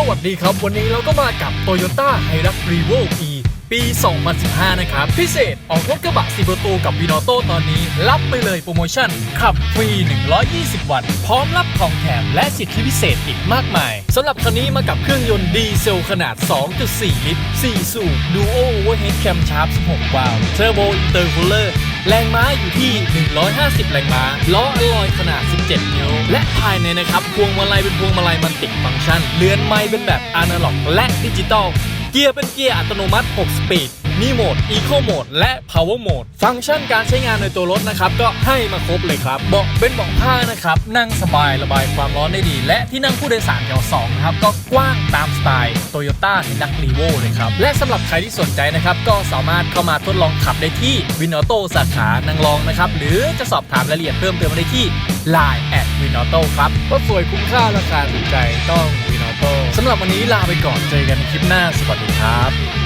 สวัสดีครับ วันนี้เราก็มากับ Toyota h i r u x r e v o E ปี 2015 นะครับ พิเศษออกรถกระบะ 4 ประตูกับ v i n o t o ตอนนี้ รับไปเลยโปรโมชั่น ขับฟรี 120 วัน พร้อมรับของแถมและสิทธิพิเศษอีกมากมายสำหรับคันนี้มากับเครื่องยนต์ดีเซลขนาด 2.4 ลิตร 4 สูบ Duo Overhead Camshaft 16 วาล์ว Turbo Intercooler แรงม้าอยู่ที่ 150 แรงม้า ล้ออลลอยขนาด 17 นิ้ว และภายในนะครับ พวงมาลัยเป็นพวงมาลัยมันติดฟังก์ชัน เลือนไม้เป็นแบบอนาล็อก และดิจิตอล เกียร์เป็นเกียร์อัตโนมัติ 6 สปีด มีโหมด Eco Mode และ Power Mode ฟังก์ชันการใช้งานในตัวรถนะครับ ก็ให้มาครบเลยครับ เบาะเป็นเบาะผ้านะครับ นั่งสบายระบายความร้อนได้ดี และที่นั่งผู้โดยสารแถว2นะครับ ก็กว้างตามสไตล์ Toyota h i l u x r e v o เลยครับ และสำหรับใครที่สนใจนะครับ ก็สามารถเข้ามาทดลองขับได้ที่วินอโตสาขานางรองนะครับ หรือจะสอบถามรายละเอียดเพิ่มเติมได้ที่ Line แอดวินอโตครับก็สวยคุ้มค่าราคาถูกใจต้องวินอโตสำหรับวันนี้ลาไปก่อนเจอกันคลิปหน้าสวัสดีครับ